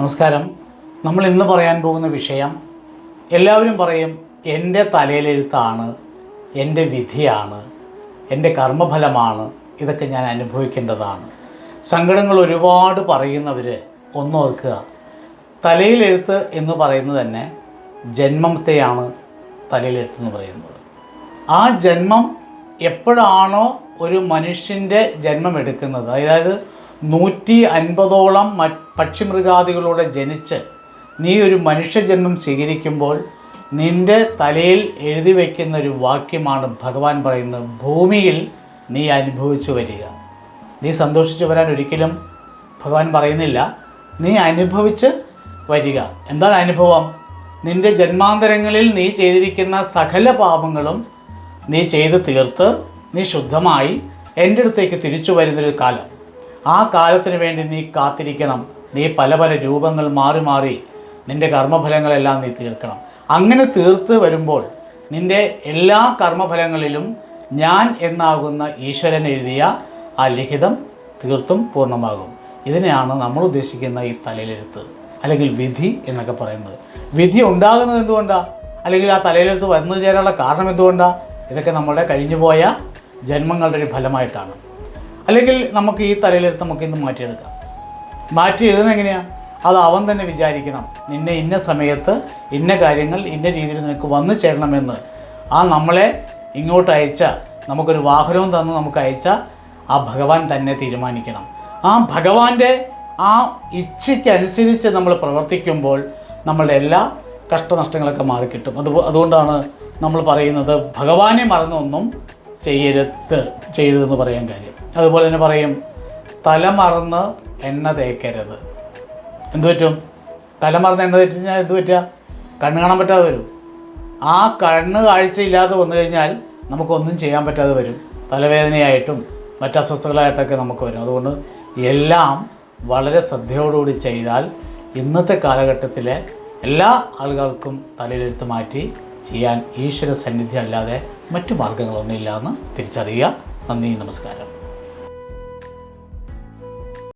നമസ്കാരം. നമ്മൾ ഇന്ന് പറയാൻ പോകുന്ന വിഷയം എല്ലാവരും പറയും എന്റെ തലയിലെഴുത്താണ് എന്റെ വിധിയാണ് എന്റെ കർമ്മഫലമാണ് ഇതൊക്കെ ഞാൻ അനുഭവിക്കേണ്ടതാണ്. സങ്കടങ്ങൾ ഒരുപാട് പറയുന്നവർ ഒന്നോർക്കുക. തലയിലെഴുത്ത് എന്ന് പറയുന്നത് തന്നെ ജന്മത്തെയാണ് തലയിലെഴുത്ത് എന്ന് പറയുന്നത്. ആ ജന്മം എപ്പോഴാണോ ഒരു മനുഷ്യന്റെ ജന്മം എടുക്കുന്നത്. അതായത് നൂറ്റി അൻപതോളം പക്ഷിമൃഗാദികളോടെ ജനിച്ച് നീ ഒരു മനുഷ്യജന്മം സ്വീകരിക്കുമ്പോൾ നിന്റെ തലയിൽ എഴുതി വയ്ക്കുന്ന ഒരു വാക്യമാണ് ഭഗവാൻ പറയുന്നത്. ഭൂമിയിൽ നീ അനുഭവിച്ചു വരിക. നീ സന്തോഷിച്ചു വരാൻ ഒരിക്കലും ഭഗവാൻ പറയുന്നില്ല. നീ അനുഭവിച്ച് വരിക. എന്താണ് അനുഭവം? നിന്റെ ജന്മാന്തരങ്ങളിൽ നീ ചെയ്തിരിക്കുന്ന സകല പാപങ്ങളും നീ ചെയ്ത് തീർത്ത് നീ ശുദ്ധമായി എന്റെ അടുത്തേക്ക് തിരിച്ചു വരുന്നൊരു കാലം. ആ കാലത്തിന് വേണ്ടി നീ കാത്തിരിക്കണം. നീ പല പല രൂപങ്ങൾ മാറി മാറി നിന്റെ കർമ്മഫലങ്ങളെല്ലാം നീ തീർക്കണം. അങ്ങനെ തീർത്ത് വരുമ്പോൾ നിന്റെ എല്ലാ കർമ്മഫലങ്ങളിലും ഞാൻ എന്നാകുന്ന ഈശ്വരൻ എഴുതിയ ആ ലിഖിതം തീർത്തും പൂർണമാകും. ഇതിനെയാണ് നമ്മൾ ഉദ്ദേശിക്കുന്ന ഈ തലയിലെഴുത്ത് അല്ലെങ്കിൽ വിധി എന്നൊക്കെ പറയുന്നത്. വിധി ഉണ്ടാകുന്നത് എന്തുകൊണ്ടാണ് അല്ലെങ്കിൽ ആ തലയിലെഴുത്ത് വന്നു ചേരാനുള്ള കാരണം എന്തുകൊണ്ടാണ് ഇതൊക്കെ നമ്മുടെ കഴിഞ്ഞുപോയ ജന്മങ്ങളുടെ ഒരു ഫലമായിട്ടാണ്. അല്ലെങ്കിൽ നമുക്ക് ഈ തലയിലെടുത്ത് നമുക്ക് ഇന്ന് മാറ്റിയെടുക്കാം. മാറ്റി എഴുതുന്നത് എങ്ങനെയാണ് അത് അവൻ തന്നെ വിചാരിക്കണം. നിന്നെ ഇന്ന സമയത്ത് ഇന്ന കാര്യങ്ങൾ ഇന്ന രീതിയിൽ നിനക്ക് വന്നു ചേരണമെന്ന്. ആ നമ്മളെ ഇങ്ങോട്ട് അയച്ച നമുക്കൊരു വാഹനവും തന്ന് നമുക്ക് അയച്ച ആ ഭഗവാൻ തന്നെ തീരുമാനിക്കണം. ആ ഭഗവാന്റെ ആ ഇച്ഛയ്ക്കനുസരിച്ച് നമ്മൾ പ്രവർത്തിക്കുമ്പോൾ നമ്മളുടെ എല്ലാ കഷ്ടനഷ്ടങ്ങളൊക്കെ മാറിക്കിട്ടും. അത് അതുകൊണ്ടാണ് നമ്മൾ പറയുന്നത് ഭഗവാനെ മറന്നൊന്നും ചെയ്യരുത് ചെയ്യരുതെന്ന് പറയാൻ കാര്യം. അതുപോലെ തന്നെ പറയും തല മറന്ന് എണ്ണ തേക്കരുത്. എന്ത് പറ്റും? തല മറന്ന് എണ്ണ തേച്ച് കഴിഞ്ഞാൽ എന്ത് പറ്റുക? കണ്ണ് കാണാൻ പറ്റാതെ വരും. ആ കണ്ണ് കാഴ്ചയില്ലാതെ വന്നു കഴിഞ്ഞാൽ നമുക്കൊന്നും ചെയ്യാൻ പറ്റാതെ വരും. തലവേദനയായിട്ടും മറ്റ് അസ്വസ്ഥകളായിട്ടൊക്കെ നമുക്ക് വരും. അതുകൊണ്ട് എല്ലാം വളരെ ശ്രദ്ധയോടുകൂടി ചെയ്താൽ ഇന്നത്തെ കാലഘട്ടത്തിലെ എല്ലാ ആളുകൾക്കും തലയിലെടുത്ത് മാറ്റി ചെയ്യാൻ ഈശ്വര സന്നിധി അല്ലാതെ മറ്റു മാർഗങ്ങളൊന്നുമില്ല എന്ന് തിരിച്ചറിയുക. നന്ദി നമസ്കാരം.